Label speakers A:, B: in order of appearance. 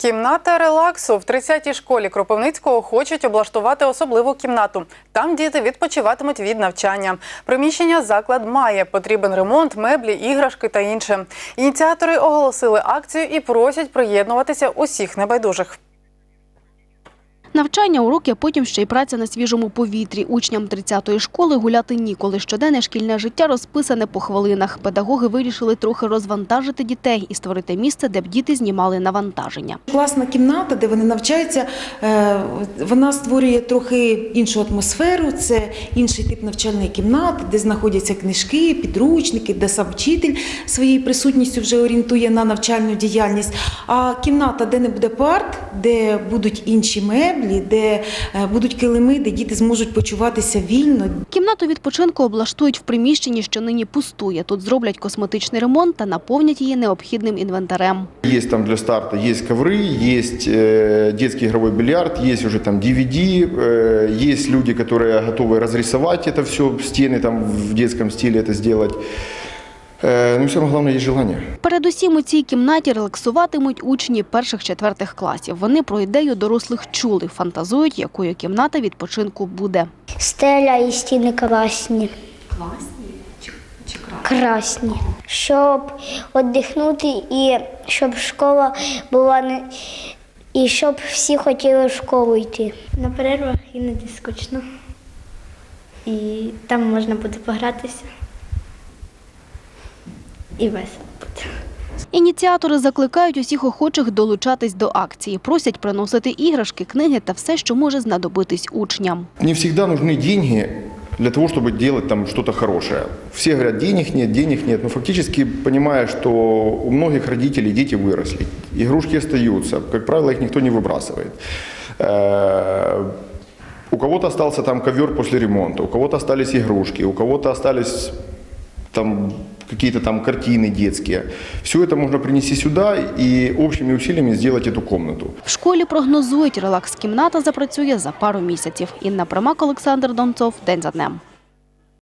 A: Кімната релаксу в 30-й школі Кропивницького хочуть облаштувати особливу кімнату. Там діти відпочиватимуть від навчання. Приміщення заклад має. Потрібен ремонт, меблі, іграшки та інше. Ініціатори оголосили акцію і просять приєднуватися усіх небайдужих.
B: Навчання, уроки, потім ще й праця на свіжому повітрі. Учням 30-ї школи гуляти ніколи. Щоденне шкільне життя розписане по хвилинах. Педагоги вирішили трохи розвантажити дітей і створити місце, де б діти знімали навантаження.
C: Класна кімната, де вони навчаються, е, вона створює трохи іншу атмосферу. Це інший тип навчальної кімнати, де знаходяться книжки, підручники, де сам вчитель своєю присутністю вже орієнтує на навчальну діяльність. А кімната, де не буде парт, де будуть інші меблі, де е, будуть килими, де діти зможуть почуватися вільно,
B: Кімнату відпочинку облаштують в приміщенні, що нині пустує. Тут зроблять косметичний ремонт та наповнять її необхідним інвентарем.
D: Есть там для старта, есть ковры, есть э, детский игровой бильярд, есть уже там DVD, э, есть люди, которые готовы разрисовать это все, стены там в детском стиле это сделать. Э, ну и самое главное, есть желание.
B: Передусім у цій кімнаті релаксуватимуть учні перших-четвертих класів. Вони про ідею дорослих чули, фантазують, якою кімната відпочинку буде.
E: Стеля і стіни красні. Класні чи, чи красні? Щоб віддихнути і щоб школа була не. І щоб всі хотіли в школу йти.
F: На перервах іноді скучно. І там можна буде погратися І весело буде.
B: Ініціатори закликають усіх охочих долучатись до акції. Просять приносити іграшки, книги та все, що може знадобитись учням.
D: Не всегда нужны деньги для того, чтобы делать там что-то хорошее. Все говорят, денег нет, денег нет. Но фактически, понимая, что у многих родителей дети выросли, игрушки остаются, как правило, их никто не выбрасывает. Э, У кого-то остался там ковер после ремонта, у кого-то остались игрушки, у кого-то остались там какие-то там картины детские. Все это можно принести сюда и общими усилиями сделать эту комнату.
B: В школі прогнозують, релакс-кімната запрацює за пару місяців. Інна Примак, Олександр Донцов. День за днем.